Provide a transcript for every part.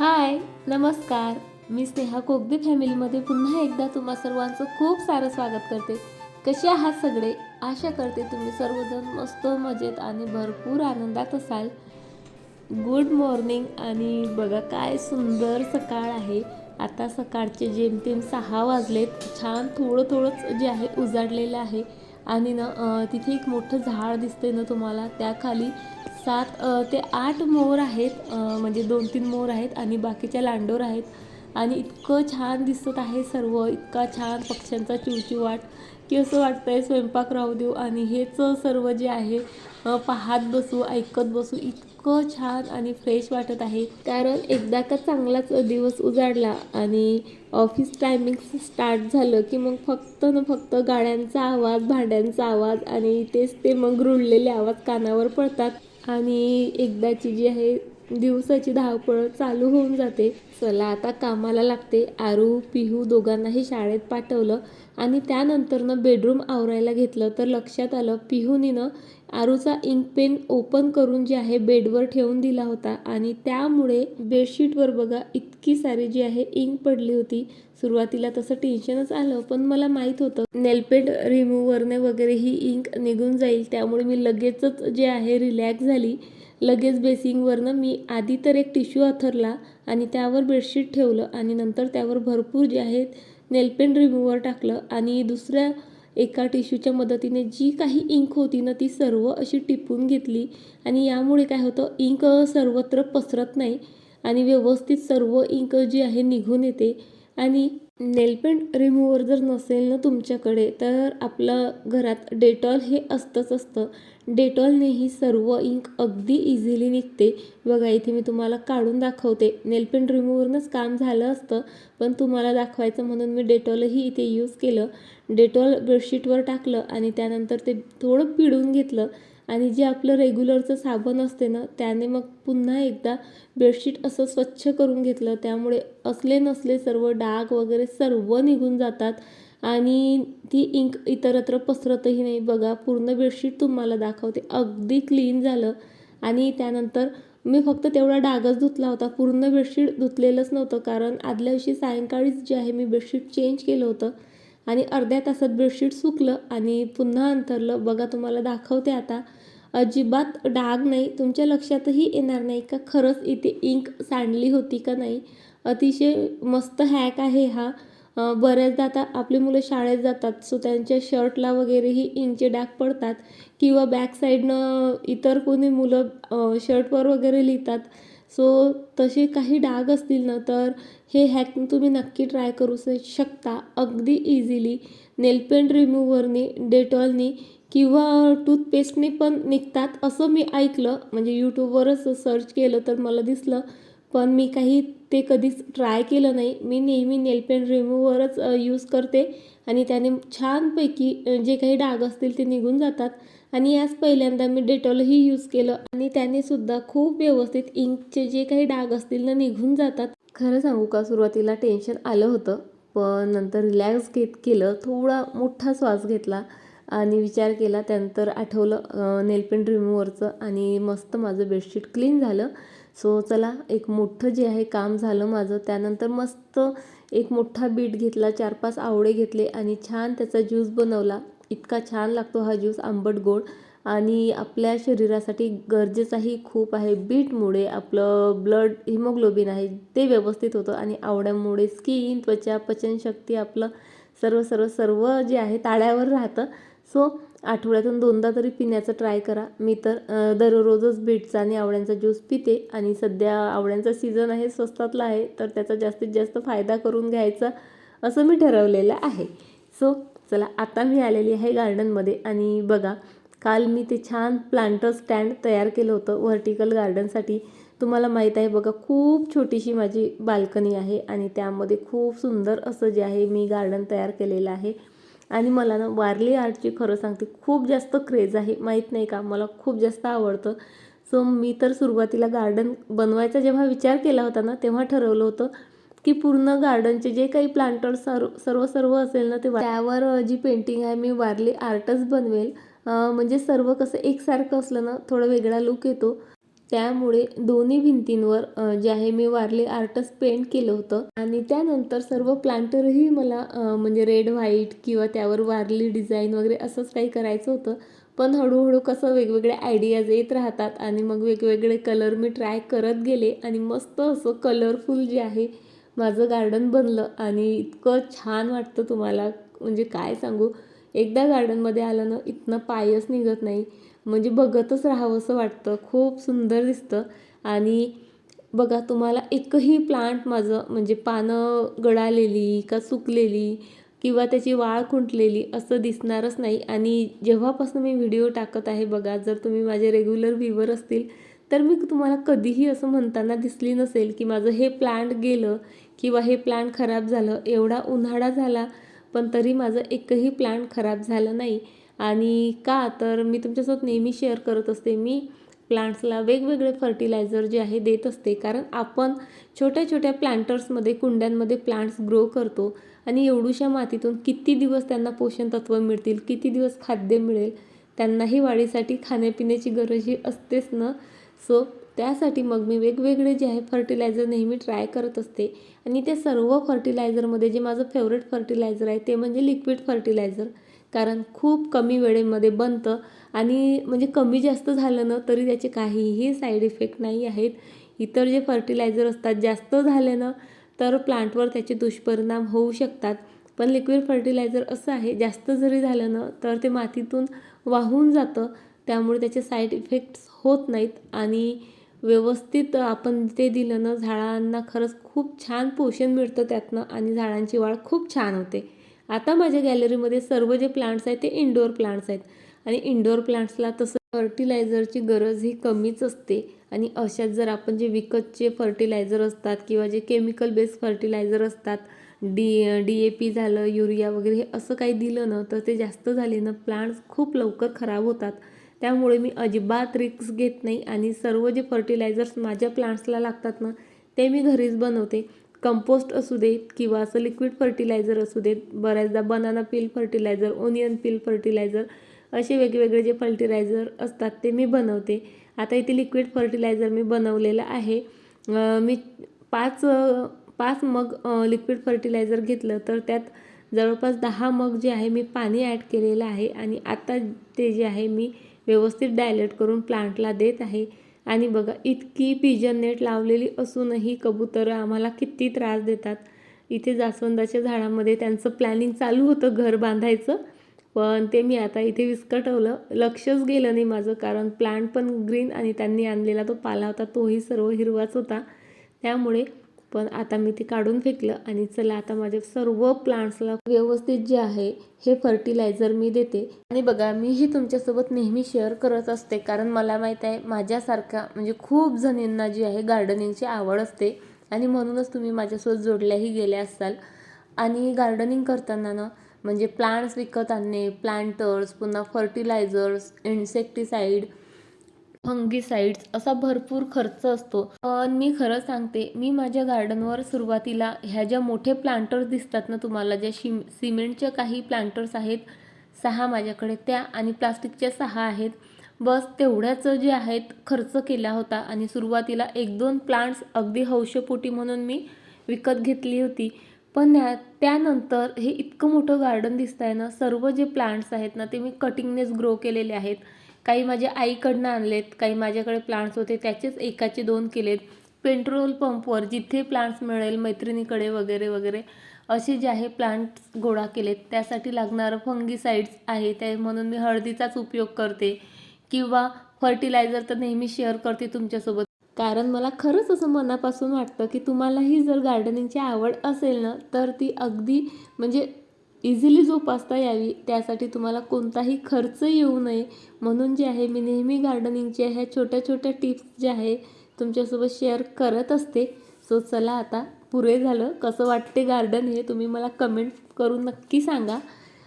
हाय नमस्कार. मी स्नेहा कोगदे फॅमिलीमध्ये पुन्हा एकदा तुम्हा सर्वांचं खूप सारं स्वागत करते. कसे आहात सगळे? आशा करते तुम्ही सर्वजण मस्त मजेत आणि भरपूर आनंदात असाल. गुड मॉर्निंग आणि बघा काय सुंदर सकाळ आहे. आता सकाळचे जेमतेम सहा वाजलेत. छान थोडं थोडंच जे आहे उजाडलेलं आहे. आणि ना तिथे एक मोठं झाड दिसतंय ना तुम्हाला त्याखाली सात ते आठ मोर आहेत म्हणजे दोन तीन मोर आहेत आणि बाकीच्या लांडोर आहेत. आणि इतकं छान दिसत आहे सर्व इतका छान पक्ष्यांचा चिवचिवाट. की असं वाटतंय स्वयंपाक राहू देऊ आणि हेच सर्व जे आहे पाहत बसू ऐकत बसू इतकं छान आणि फ्रेश वाटत आहे. कारण एकदा का चांगलाच दिवस उजाडला आणि ऑफिस टायमिंग स्टार्ट झालं की मग फक्त न फक्त गाड्यांचा आवाज भांड्यांचा आवाज आणि तेच ते मग रुळलेले आवाज कानावर पडतात. आणि एकदाची जी आहे दिवसाची धावपळ चालू होऊन जाते. चला आता कामाला लागते. आरू पिहू दोघांनाही शाळेत पाठवलं. आणि त्यानंतरनं बेडरूम आवरायला घेतलं तर लक्षात आलं पिहुनीनं आरूचा इंक पेन ओपन करून जे आहे बेडवर ठेवून दिला होता. आणि त्यामुळे बेडशीटवर बघा इतकी सारी जी आहे इंक पडली होती. सुरुवातीला तसं टेन्शनच आलं पण मला माहीत होतं नेलपेंट रिमूव्हरने वगैरे ही इंक निघून जाईल. त्यामुळे मी लगेचच जे आहे रिलॅक्स झाली. लगेच बेसिंगवरनं मी आधी तर एक टिश्यू अथरला आणि त्यावर बेडशीट ठेवलं आणि नंतर त्यावर भरपूर जे आहे नेलपेंट रिमूव्हर टाकलं आणि दुसऱ्या एका टिश्यूच्या मदतीने जी काही इंक होती ना ती सर्व अशी टिपून घेतली. आणि यामुळे काय होतं इंक सर्वत्र पसरत नाही आणि व्यवस्थित सर्व इंक जी आहे निघून येते. आणि नेलपेंट रिमूव्हर जर नसेल ना तुमच्याकडे तर आपलं घरात डेटॉल हे असतंच असतं. डेटॉलने ही सर्व इंक अगदी इझिली निघते. बघा इथे मी तुम्हाला काढून दाखवते. नेलपेंट रिमूव्हरनंच काम झालं असतं पण तुम्हाला दाखवायचं म्हणून मी डेटॉलही इथे यूज केलं. डेटॉल बेडशीटवर टाकलं आणि त्यानंतर ते थोडं पिळून घेतलं. आणि जे आपलं रेग्युलरचं साबण असते ना त्याने मग पुन्हा एकदा बेडशीट असं स्वच्छ करून घेतलं. त्यामुळे असले नसले सर्व डाग वगैरे सर्व निघून जातात. आणि ती इंक इतरत्र पसरतही नाही. बघा पूर्ण बेडशीट तुम्हाला दाखवते. अगदी क्लीन झालं. आणि त्यानंतर मी फक्त तेवढा डागच धुतला होता. पूर्ण बेडशीट धुतलेलंच नव्हतं. कारण आदल्या दिवशी सायंकाळीच जे आहे मी बेडशीट चेंज केलं होतं. आणि अर्ध्या तासात बेडशीट सुकलं आणि पुन्हा अंथरलं. बघा तुम्हाला दाखवते आता. अजिबात डाग नाही. तुमच्या लक्षातही येणार नाही का खरंच इथे इंक सांडली होती का नाही? अतिशय मस्त हॅक आहे हा. बऱ्याचदा आता आपली मुलं शाळेत जातात सो त्यांच्या शर्टला वगैरेही इंकचे डाग पडतात. किंवा बॅक साईडनं इतर कोणी मुलं शर्टवर वगैरे लिहितात. सो तसे काही डाग असतील ना तर हे हॅक तुम्ही नक्की ट्राय करू शकता. अगदी इझिली नेलपेंट रिमूव्हरनी डेटॉलनी किंवा टूथपेस्टने पण निघतात. असं मी ऐकलं. म्हणजे यूट्यूबवरच सर्च केलं तर मला दिसलं. पण मी काही ते कधीच ट्राय केलं नाही. मी नेहमी नेलपेंट रिमूवरच यूज करते आणि त्याने छानपैकी जे काही डाग असतील ते निघून जातात. आणि याच पहिल्यांदा मी डेटॉलही यूज केलं आणि त्याने सुद्धा खूप व्यवस्थित इंकचे जे काही डाग असतील ना निघून जातात. खरं सांगू का सुरुवातीला टेन्शन आलं होतं पण नंतर रिलॅक्स घेत केलं थोडा मोठा श्वास घेतला आणि विचार केला. त्यानंतर आठवलं नेलपेंट रिमूवरचं आणि मस्त माझं बेडशीट क्लीन झालं. सो चला एक मोठं जे आहे काम झालं माझं त्यानंतर मस्त एक मोठा बीट घेतला चार पाच आवळे घेतले आणि छान त्याचा ज्यूस बनवला. इतका छान लागतो हा ज्यूस आंबट गोड आणि आपल्या शरीरासाठी गरजेचाही खूप आहे. बीटमुळे आपलं ब्लड हिमोग्लोबिन आहे ते व्यवस्थित होतं आणि आवड्यामुळे स्किन त्वचा पचनशक्ती आपलं सर्व सर्व सर्व जे आहे ताळ्यावर राहतं. सो आठवड्यातून दोनदा तरी पिण्याचं ट्राय करा. मी तर दररोजच बीटचा आणि आवळ्यांचा ज्यूस पिते आणि सध्या आवळ्यांचा सीझन आहे स्वस्तातला आहे तर त्याचा जास्तीत जास्त फायदा करून घ्यायचा असं मी ठरवलेलं आहे. सो चला आता मी आलेली आहे गार्डनमध्ये आणि बघा काल मी ते छान प्लांटर स्टँड तयार केलं होतं व्हर्टिकल गार्डनसाठी तुम्हाला माहीत आहे बघा खूप छोटीशी माझी बाल्कनी आहे आणि त्यामध्ये खूप सुंदर असं जे आहे मी गार्डन तयार केलेलं आहे. आणि मला ना वारली आर्टची खरं सांगते खूप जास्त क्रेज आहे. माहीत नाही का? मला खूप जास्त आवडतं. सो मी तर सुरुवातीला गार्डन बनवायचा जेव्हा विचार केला होता ना तेव्हा ठरवलं होतं की पूर्ण गार्डनचे जे काही प्लांटर सर्व सर्व सर्व असेल ना ते त्यावर जी पेंटिंग आहे मी वारली आर्टच बनवेल. म्हणजे सर्व कसं एकसारखं असलं ना थोडं वेगळा लुक येतो. त्यामुळे दोन्ही भिंतींवर जे आहे मी वारली आर्टच पेंट केलं होतं आणि त्यानंतर सर्व प्लांटरही मला म्हणजे रेड व्हाईट किंवा त्यावर वारली डिझाईन वगैरे असंच काही करायचं होतं. पण हळूहळू कसं वेगवेगळे आयडियाज येत राहतात आणि मग वेगवेगळे कलर मी ट्राय करत गेले आणि मस्त असं कलरफुल जे आहे माझं गार्डन बनलं आणि इतकं छान वाटतं तुम्हाला. म्हणजे काय सांगू? एकदा गार्डनमध्ये आलं ना इथनं पायच निघत नाही. म्हणजे बघतच राहावंसं वाटतं. खूप सुंदर दिसतं. आणि बघा तुम्हाला एकही प्लांट माझं म्हणजे पानं गळालेली का सुकलेली किंवा त्याची वाळ खुंटलेली असं दिसणारच नाही. आणि जेव्हापासून मी व्हिडिओ टाकत आहे बघा जर तुम्ही माझे रेग्युलर व्ह्यूवर असतील तर मी तुम्हाला कधीही असं म्हणताना दिसली नसेल की माझं हे प्लांट गेलं किंवा हे प्लांट खराब झालं एवढा उन्हाळा झाला पण तरी माझं एकही प्लांट खराब झालं नाही. आणि का? तर मी तुमच्यासोबत नेहमी शेअर करत असते. मी प्लांट्सला वेगवेगळे फर्टिलायझर जे आहे देत असते. कारण आपण छोट्या छोट्या प्लांटर्समध्ये कुंड्यांमध्ये प्लांट्स ग्रो करतो आणि एवढूशा मातीतून किती दिवस त्यांना पोषण तत्व मिळतील किती दिवस खाद्य मिळेल त्यांनाही वाढीसाठी खाण्यापिण्याची गरज ही असतेच ना? सो त्यासाठी मग मी वेगवेगळे जे आहे फर्टिलायझर नेहमी ट्राय करत असते. आणि ते सर्व फर्टिलायझरमध्ये जे माझं फेवरेट फर्टिलायझर आहे ते म्हणजे लिक्विड फर्टिलायझर कारण खूप कमी वेळेमध्ये बनतं. आणि म्हणजे कमी जास्त झालं ना तरी त्याचे काहीही साईड इफेक्ट नाही आहेत. इतर जे फर्टिलायझर असतात जास्त झाले ना तर प्लांटवर त्याचे दुष्परिणाम होऊ शकतात. पण लिक्विड फर्टिलायझर असं आहे जास्त जरी झालं ना तर ते मातीतून वाहून जातं. त्यामुळे त्याचे साईड इफेक्ट्स होत नाहीत. आणि व्यवस्थित आपण ते दिलं ना झाडांना खरंच खूप छान पोषण मिळतं त्यातनं. आणि झाडांची वाढ खूप छान होते. आता माझ्या गॅलरीमध्ये सर्व जे प्लांट्स आहेत ते इनडोअर प्लांट्स आहेत. आणि इनडोअर प्लांट्सला तसं फर्टिलायझरची गरज ही कमीच असते. आणि अशात जर आपण जे विकतचे फर्टिलायझर असतात किंवा जे केमिकल बेस्ड फर्टिलायझर असतात डी डी ए पी झालं युरिया वगैरे हे असं काही दिलं ना तर ते जास्त झाले ना प्लांट्स खूप लवकर खराब होतात. त्यामुळे मी अजिबात रिक्स घेत नाही. आणि सर्व जे फर्टिलायझर्स माझ्या प्लांट्सला लागतात ना ते मी घरीच बनवते. कंपोस्ट असू देत किंवा असं लिक्विड फर्टिलायझर असू देत बऱ्याचदा banana peel fertiliser onion peel fertiliser असे वेगवेगळे जे फर्टिलायझर असतात ते मी बनवते. आता इथे लिक्विड फर्टिलायझर मी बनवलेलं आहे. मी पाच पाच मग लिक्विड फर्टिलायझर घेतलं तर त्यात जवळपास दहा मग जे आहे मी पाणी ॲड केलेलं आहे आणि आता ते जे आहे मी व्यवस्थित डायलेट करून प्लांटला देत आहे. आणि बघा इतकी पिजन नेट लावलेली असूनही कबुतरं आम्हाला किती त्रास देतात. इथे जास्वंदाच्या झाडामध्ये त्यांचं प्लॅनिंग चालू होतं घर बांधायचं. पण ते मी आता इथे विस्कटवलं. लक्षच गेलं नाही माझं कारण प्लांट पण ग्रीन आणि त्यांनी आणलेला तो पाला होता तोही सर्व हिरवाच होता. त्यामुळे पण आता मी ते काढून फेकलं आणि चला आता माझ्या सर्व प्लांट्सला व्यवस्थित जे आहे हे फर्टिलायझर मी देते. आणि बघा मीही तुमच्यासोबत नेहमी शेअर करत असते कारण मला माहीत आहे माझ्यासारख्या म्हणजे खूप जणींना जी आहे गार्डनिंगची आवड असते आणि म्हणूनच तुम्ही माझ्यासोबत जोडल्याही गेल्या असाल. आणि गार्डनिंग करताना ना म्हणजे प्लांट्स विकत आणणे प्लांटर्स पुन्हा फर्टिलायझर्स इन्सेक्टिसाईड फंगीसाईड्स असा भरपूर खर्च असतो. पण मी खरं सांगते मी माझ्या गार्डनवर सुरुवातीला ह्या ज्या मोठे प्लांटर्स दिसतात ना तुम्हाला ज्या शिम सिमेंटच्या काही प्लांटर्स आहेत सहा माझ्याकडे त्या आणि प्लास्टिकच्या सहा आहेत बस तेवढ्याच जे आहेत खर्च केला होता आणि सुरुवातीला एक दोन प्लांट्स अगदी हौशपोटी म्हणून मी विकत घेतली होती. पण त्यानंतर हे इतकं मोठं गार्डन दिसत आहे ना सर्व जे प्लांट्स आहेत ना ते मी कटिंगनेच ग्रो केलेले आहेत. काही माझ्या आईकडनं आणलेत काही माझ्याकडे प्लांट्स होते त्याचेच एकाचे दोन केलेत. पेट्रोल पंपवर जिथे प्लांट्स मिळेल मैत्रिणीकडे वगैरे वगैरे असे जे आहे प्लांट्स गोळा केलेत. त्यासाठी लागणारं फंगीसाईड्स आहे ते म्हणून मी हळदीचाच उपयोग करते. किंवा फर्टिलायझर तर नेहमी शेअर करते तुमच्यासोबत. कारण मला खरंच असं मनापासून वाटतं की तुम्हालाही जर गार्डनिंगची आवड असेल ना तर ती अगदी म्हणजे इझिली जोपासता यावी त्यासाठी तुम्हाला कोणताही खर्च येऊ नये. म्हणून जे आहे मी नेहमी गार्डनिंगच्या ह्या छोट्या छोट्या टिप्स ज्या आहे तुमच्यासोबत शेअर करत असते. सो चला आता पुरे झालं. कसं वाटते गार्डन हे तुम्ही मला कमेंट करून नक्की सांगा.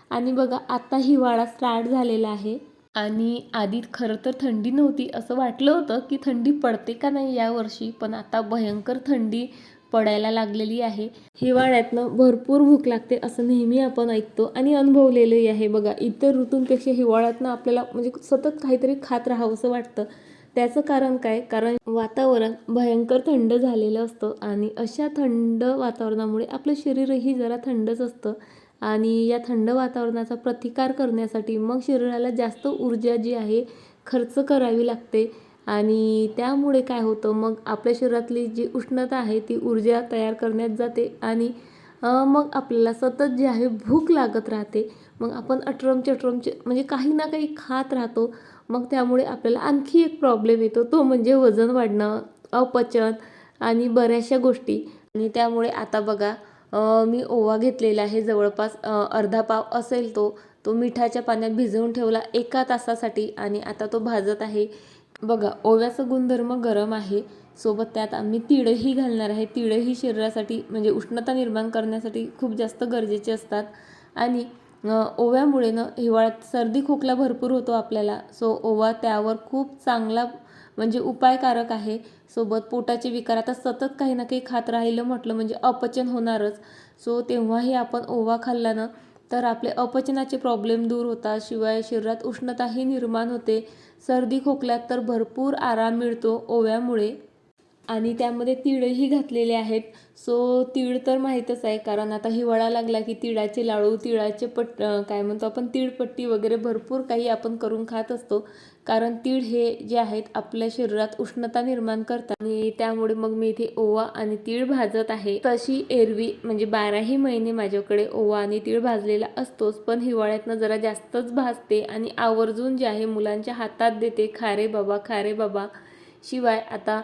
आणि बघा आता हिवाळा स्टार्ट झालेला आहे. आणि आधी खरं तर थंडी नव्हती असं वाटलं होतं की थंडी पडते का नाही यावर्षी पण आता भयंकर थंडी पडायला लागलेली आहे. हिवाळ्यातनं भरपूर भूक लागते असं नेहमी आपण ऐकतो आणि अनुभवलेलंही आहे. बघा इतर ऋतूंपेक्षा हिवाळ्यातनं आपल्याला म्हणजे सतत काहीतरी खात राहावंसं वाटतं. त्याचं कारण काय? कारण वातावरण भयंकर थंड झालेलं असतं आणि अशा थंड वातावरणामुळे आपलं शरीरही जरा थंडच असतं आणि या थंड वातावरणाचा प्रतिकार करण्यासाठी मग शरीराला जास्त ऊर्जा जी आहे खर्च करावी लागते. आणि त्यामुळे काय होतं मग आपल्या शरीरातली जी उष्णता आहे ती ऊर्जा तयार करण्यात जाते आणि मग आपल्याला सतत जे आहे भूक लागत राहते. मग आपण अटरम चटरमचे म्हणजे काही ना काही खात राहतो. मग त्यामुळे आपल्याला आणखी एक प्रॉब्लेम येतो तो म्हणजे वजन वाढणं अपचन आणि बऱ्याचशा गोष्टी. आणि त्यामुळे आता बघा मी ओवा घेतलेला आहे जवळपास अर्धा पाव असेल तो. तो मिठाच्या पाण्यात भिजवून ठेवला एका तासासाठी आणि आता तो भाजत आहे. बघा ओव्याचा गुणधर्म गरम आहे. सोबत त्यात आम्ही तिळही घालणार आहे. तिळही शरीरासाठी म्हणजे उष्णता निर्माण करण्यासाठी खूप जास्त गरजेचे असतात. आणि ओव्यामुळे ना हिवाळ्यात सर्दी खोकला भरपूर होतो आपल्याला. सो ओवा त्यावर खूप चांगला म्हणजे उपायकारक आहे. सोबत पोटाचे विकार आता सतत काही ना काही खात राहिलं म्हटलं म्हणजे अपचन होणारच. सो तेव्हाही आपण ओवा खाल्ला ना तर आपले अपचनाचे प्रॉब्लेम दूर होतात. शिवाय शरीरात उष्णताही निर्माण होते. सर्दी खोकल्यात तर भरपूर आराम मिळतो ओव्यामुळे. आणि त्यामध्ये तिळही घातलेले आहेत. सो तीळ तर माहीतच आहे कारण आता हिवाळा लागला की तिळाचे लाडू तिळाचे पट काय म्हणतो आपण तिळपट्टी वगैरे भरपूर काही आपण करून खात असतो. कारण तीळ हे जे आहेत आपल्या शरीरात उष्णता निर्माण करतात. आणि त्यामुळे मग मी इथे ओवा आणि तीळ भाजत आहे. तशी एरवी म्हणजे बाराही महिने माझ्याकडे ओवा आणि तीळ भाजलेला असतोच पण हिवाळ्यातनं जरा जास्तच भाजते आणि आवर्जून जे आहे मुलांच्या हातात देते खारे बाबा खारे बाबा. शिवाय आता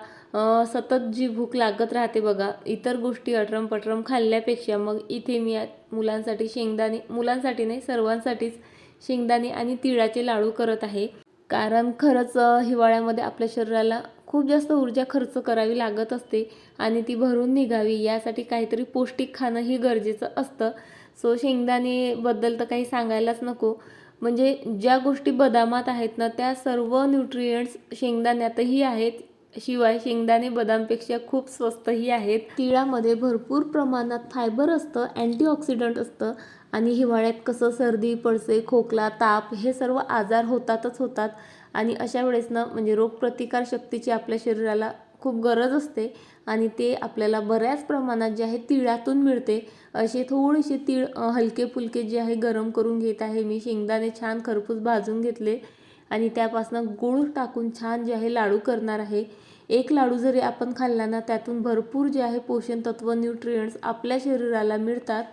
सतत जी भूक लागत राहते बघा इतर गोष्टी अटरम पटरम खाल्ल्यापेक्षा मग इथे मी मुलांसाठी शेंगदाणे मुलांसाठी नाही सर्वांसाठीच शेंगदाणे आणि तिळाचे लाडू करत आहे. कारण खरंच हिवाळ्यामध्ये आपल्या शरीराला खूप जास्त ऊर्जा खर्च करावी लागत असते आणि ती भरून निघावी यासाठी काहीतरी पौष्टिक खाणंही गरजेचं असतं. सो शेंगदाणेबद्दल तर काही सांगायलाच नको. म्हणजे ज्या गोष्टी बदामात आहेत ना त्या सर्व न्यूट्रियंट्स शेंगदाण्यातही आहेत. शिवाय शेंगदाणे बदामपेक्षा खूप स्वस्तही आहेत. तिळामध्ये भरपूर प्रमाणात फायबर असतं अँटीऑक्सिडंट असतं आणि हिवाळ्यात कसं सर्दी पडसे खोकला ताप हे सर्व आजार होतातच होतात आणि अशा वेळेस ना म्हणजे रोगप्रतिकार शक्तीची आपल्या शरीराला खूप गरज असते आणि ते आपल्याला बऱ्याच प्रमाणात जे आहे तिळातून मिळते. असे थोडेसे तीळ हलके फुलके जे आहे गरम करून घेत आहे. मी शेंगदाणे छान खरपूस भाजून घेतले. आणि त्यापासून गूळ टाकून छान जे आहे लाडू करणार आहे. एक लाडू जरी आपण खाल्ला ना त्यातून भरपूर जे आहे पोषण तत्व न्यूट्रियंट्स आपल्या शरीराला मिळतात.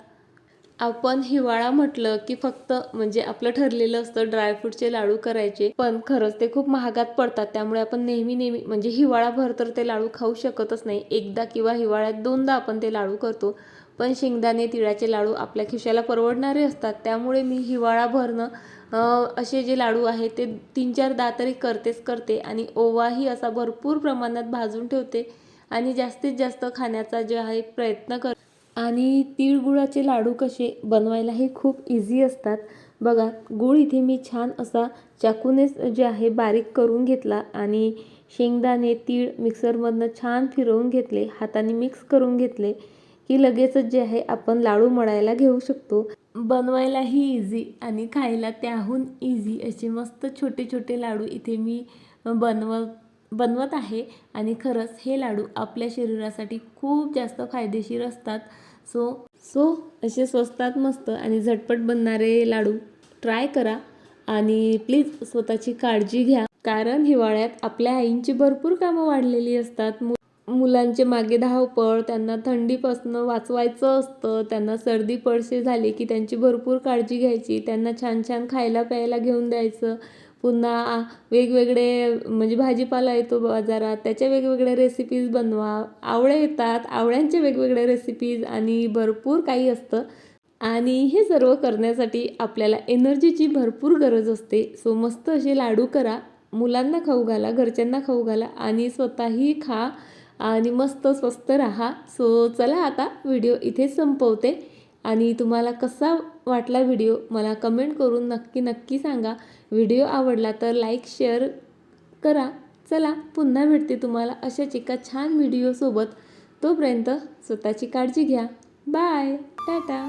आपण हिवाळा म्हटलं की फक्त म्हणजे आपलं ठरलेलं असतं ड्रायफ्रूटचे लाडू करायचे. पण खरंच ते खूप महागात पडतात. त्यामुळे आपण नेहमी नेहमी म्हणजे हिवाळाभर तर ते लाडू खाऊ शकतच नाही. एकदा किंवा हिवाळ्यात दोनदा आपण ते लाडू करतो. पण शेंगदाणे तिळाचे लाडू आपल्या खिशाला परवडणारे असतात. त्यामुळे मी हिवाळाभरनं असे जे लाडू आहेत ते तीन चार दा तरी करतेच करते आणि ओवाही असा भरपूर प्रमाणात भाजून ठेवते आणि जास्तीत जास्त खाण्याचा जे आहे प्रयत्न कर आणि तिळगुळाचे लाडू कसे बनवायलाही खूप इझी असतात. बघा गूळ इथे मी छान असा चाकूनेच जे आहे बारीक करून घेतला आणि शेंगदाणे तीळ मिक्सरमधनं छान फिरवून घेतले हाताने मिक्स करून घेतले. की लगेचच जे आहे आपण लाडू मळायला घेऊ शकतो. बनवायलाही इझी आणि खायला त्याहून इझी असे मस्त छोटे छोटे लाडू इथे मी बनवत बनवत आहे. आणि खरंच हे लाडू आपल्या शरीरासाठी खूप जास्त फायदेशीर असतात. सो सो असे स्वस्तात मस्त आणि झटपट बनणारे लाडू ट्राय करा आणि प्लीज स्वतःची काळजी घ्या. कारण हिवाळ्यात आपल्या आईंची भरपूर कामं वाढलेली असतात. मुलांचे मागे धावपळ त्यांना थंडीपासनं वाचवायचं असतं त्यांना सर्दी पडसे झाली की त्यांची भरपूर काळजी घ्यायची त्यांना छान छान खायला प्यायला घेऊन द्यायचं. पुन्हा वेगवेगळे म्हणजे भाजीपाला येतो बाजारात त्याच्या वेगवेगळ्या रेसिपीज बनवा. आवळे येतात आवळ्यांचे वेगवेगळ्या रेसिपीज आणि भरपूर काही असतं. आणि हे सर्व करण्यासाठी आपल्याला एनर्जीची भरपूर गरज असते. सो मस्त असे लाडू करा. मुलांना खाऊ घाला घरच्यांना खाऊ घाला आणि स्वतःही खा. आणि मस्त स्वस्त राहा. सो चला आता व्हिडिओ इथे संपवते. आणि तुम्हाला कसा वाटला व्हिडिओ मला कमेंट करून नक्की नक्की सांगा. व्हिडिओ आवडला तर लाईक शेअर करा. चला पुन्हा भेटते तुम्हाला अशाच एका छान व्हिडिओसोबत तोपर्यंत स्वतःची काळजी घ्या. बाय टाटा